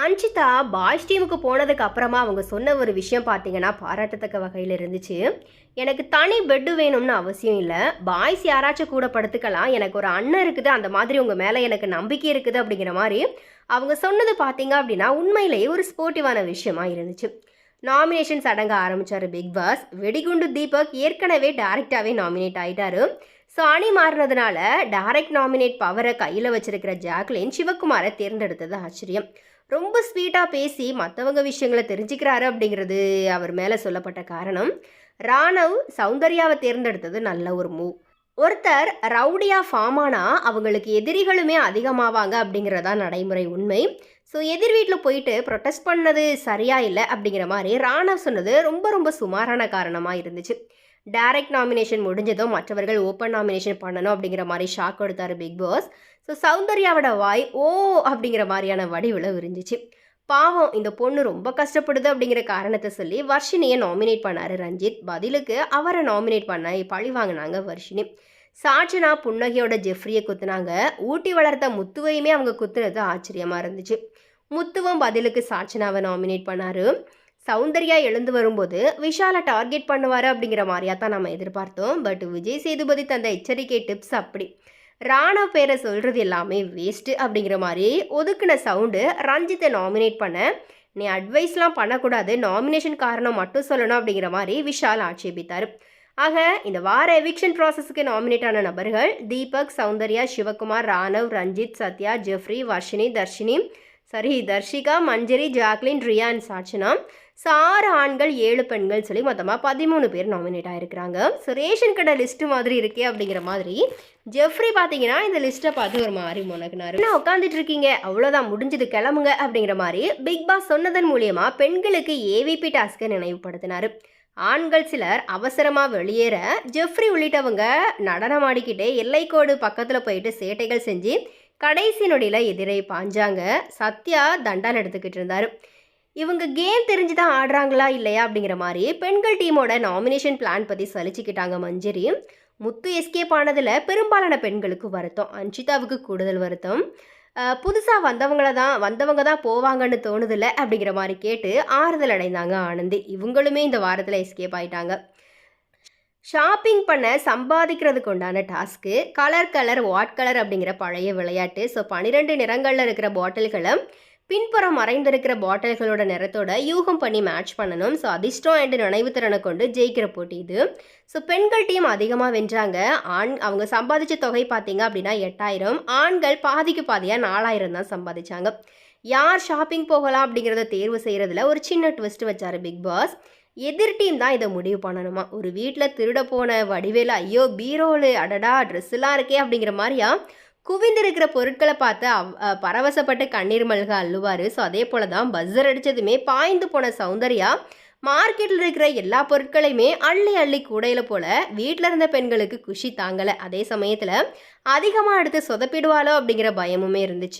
Anshitha boys டீமுக்கு போனதுக்கு அப்புறமா அவங்க சொன்ன ஒரு விஷயம் பார்த்தீங்கன்னா பாராட்டத்தக்க வகையில் இருந்துச்சு. எனக்கு தனி பெட்டு வேணும்னு அவசியம் இல்லை. பாய்ஸ் யாராச்சும் கூட படுத்துக்கலாம். எனக்கு ஒரு அண்ணன் இருக்குது. அந்த மாதிரி உங்கள் மேலே எனக்கு நம்பிக்கை இருக்குது அப்படிங்கிற மாதிரி அவங்க சொன்னது பார்த்தீங்க அப்படின்னா உண்மையிலேயே ஒரு ஸ்போர்ட்டிவான விஷயமா இருந்துச்சு. நாமினேஷன்ஸ் அடங்க ஆரம்பித்தார் பிக் பாஸ். வெடிகுண்டு தீபக் ஏற்கனவே டேரெக்டாகவே நாமினேட் ஆகிட்டாரு ஸோ அணி மாறினதுனால டைரக்ட் நாமினேட் பவரை கையில் வச்சிருக்கிற ஜாக்லின் சிவகுமாரை தேர்ந்தெடுத்தது ஆச்சரியம். ரொம்ப ஸ்வீட்டாக பேசி மற்றவங்க விஷயங்களை தெரிஞ்சுக்கிறாரு அப்படிங்கிறது அவர் மேலே சொல்லப்பட்ட காரணம். ராணவ் சௌந்தர்யாவை தேர்ந்தெடுத்தது நல்ல ஒரு மூவ் ஒருத்தர் ரவுடியாக ஃபார்ம் ஆனால் அவங்களுக்கு எதிரிகளுமே அதிகமாவாங்க அப்படிங்கிறதா நடைமுறை உண்மை. ஸோ எதிர் வீட்டில் போயிட்டு ப்ரொட்டஸ்ட் பண்ணது சரியா இல்லை அப்படிங்கிற மாதிரி ராணவ் சொன்னது ரொம்ப ரொம்ப சுமாரான காரணமாக இருந்துச்சு. டைரக்ட் நாமினேஷன் முடிஞ்சதும் மற்றவர்கள் ஓப்பன் நாமினேஷன் பண்ணணும் அப்படிங்கிற மாதிரி ஷாக் கொடுத்தாரு பிக் பாஸ் ஸோ சௌந்தர்யாவோட வாய் ஓ அப்படிங்கிற மாதிரியான வடிவில் விரிஞ்சிச்சு. பாவம் இந்த பொண்ணு ரொம்ப கஷ்டப்படுது அப்படிங்கிற காரணத்தை சொல்லி வர்ஷினியை நாமினேட் பண்ணார் ரஞ்சித். பதிலுக்கு அவரை நாமினேட் பண்ண பழி வாங்கினாங்க வர்ஷினி. சாட்சனா புன்னகையோட ஜெஃப்ரியை குத்துனாங்க. ஊட்டி வளர்த்த முத்துவையுமே அவங்க குத்துனது ஆச்சரியமாக இருந்துச்சு. முத்துவும் பதிலுக்கு சாட்சனாவை நாமினேட் பண்ணார். சௌந்தர்யா எழுந்து வரும்போது விஷாலை டார்கெட் பண்ணுவார் அப்படிங்கிற மாதிரியா தான் நம்ம எதிர்பார்த்தோம். பட் விஜய் சேதுபதி தந்த எச்சரிக்கை டிப்ஸ் அப்படி. ராணா பேரை சொல்கிறது எல்லாமே வேஸ்ட்டு அப்படிங்கிற மாதிரி ஒதுக்குன சவுண்டு ரஞ்சித்தை நாமினேட் பண்ண. நீ அட்வைஸ்லாம் பண்ணக்கூடாது. நாமினேஷன் காரணம் மட்டும் சொல்லணும் அப்படிங்கிற மாதிரி விஷால் ஆட்சேபித்தார். ஆக இந்த வார எவிக்ஷன் ப்ராசஸுக்கு நாமினேட் ஆன நபர்கள் தீபக் சௌந்தர்யா சிவகுமார் ராணவ் ரஞ்சித் சத்யா ஜெஃப்ரி வர்ஷினி தர்ஷினி சரி Dharshika Manjari Jacqueline Ryan Sachana. So ஆறு ஆண்கள் ஏழு பெண்கள் சொல்லி மொத்தமாக பதிமூணு பேர் நாமினேட் ஆகிருக்கிறாங்க ஸோ ரேஷன் கடை லிஸ்ட்டு மாதிரி இருக்கே அப்படிங்கிற மாதிரி ஜெஃப்ரி பார்த்தீங்கன்னா இந்த லிஸ்ட்டை பார்த்து ஒரு மாதிரி முனக்குனாரு என்ன உட்காந்துட்டு இருக்கீங்க? அவ்வளோதான் முடிஞ்சது கிளம்புங்க அப்படிங்கிற மாதிரி பிக் பாஸ் சொன்னதன் மூலியமா பெண்களுக்கு ஏவிபி டாஸ்க்கை நினைவுபடுத்தினார். ஆண்கள் சிலர் அவசரமாக வெளியேற ஜெஃப்ரி உள்ளிட்டவங்க நடனம் ஆடிக்கிட்டே எல்லைக்கோடு பக்கத்தில் போயிட்டு சேட்டைகள் செஞ்சு கடைசி நொடியில் எதிரை பாஞ்சாங்க. சத்யா தண்டால் எடுத்துக்கிட்டு இருந்தார். இவங்க கேம் தெரிஞ்சு தான் ஆடுறாங்களா இல்லையா அப்படிங்கிற மாதிரி பெண்கள் டீமோட நாமினேஷன் பிளான் பற்றி சலிச்சுக்கிட்டாங்க மஞ்சரி. முத்து எஸ்கேப் ஆனதில் பெரும்பாலான பெண்களுக்கு வருத்தம். அன்ஷிதாவுக்கு கூடுதல் வருத்தம். புதுசாக வந்தவங்கள தான் வந்தவங்க தான் போவாங்கன்னு தோணுதில்ல அப்படிங்கிற மாதிரி கேட்டு ஆறுதல் அடைந்தாங்க ஆனந்தி. இவங்களுமே இந்த வாரத்தில் எஸ்கேப் ஆயிட்டாங்க. ஷாப்பிங் பண்ண சம்பாதிக்கிறதுக்கு உண்டான task colour colour what colour அப்படிங்கிற பழைய விளையாட்டு. ஸோ பன்னிரெண்டு நிறங்களில் இருக்கிற பாட்டில்களை பின்புறம் மறைந்திருக்கிற பாட்டில்களோட நிறத்தோட யூகம் பண்ணி மேட்ச் பண்ணணும். ஸோ அதிர்ஷ்டம் அண்டு நினைவு திறனை கொண்டு ஜெயிக்கிற போட்டி இது. ஸோ பெண்கள் டீம் அதிகமாக வென்றாங்க. ஆண் அவங்க சம்பாதிச்ச தொகை பார்த்தீங்க அப்படின்னா எட்டாயிரம். ஆண்கள் பாதிக்கு பாதியாக நாலாயிரம் தான் சம்பாதிச்சாங்க. யார் ஷாப்பிங் போகலாம் அப்படிங்கிறத தேர்வு செய்கிறதுல ஒரு சின்ன ட்விஸ்ட் வச்சார் பிக் பாஸ் எதிர் டீம் தான் இதை முடிவு பண்ணணுமா? ஒரு வீட்டில் திருட போன வடிவேல ஐயோ பீரோலு அடடா ட்ரெஸ்ஸெல்லாம் இருக்கே அப்படிங்கிற மாதிரியா? குவிந்திருக்கிற பொருட்களை பார்த்து அவ் பரவசப்பட்டு கண்ணீர் மல்க அள்ளுவார். ஸோ அதே போல தான் பஸ்ஸர் அடித்ததுமே பாய்ந்து போன சௌந்தர்யா மார்க்கெட்டில் இருக்கிற எல்லா பொருட்களையுமே அள்ளி அள்ளி கூடையில் போல வீட்டில் இருந்த பெண்களுக்கு குஷி தாங்கலை. அதே சமயத்தில் அதிகமாக எடுத்து சொதப்பிடுவாளோ அப்படிங்கிற பயமுமே இருந்துச்சு.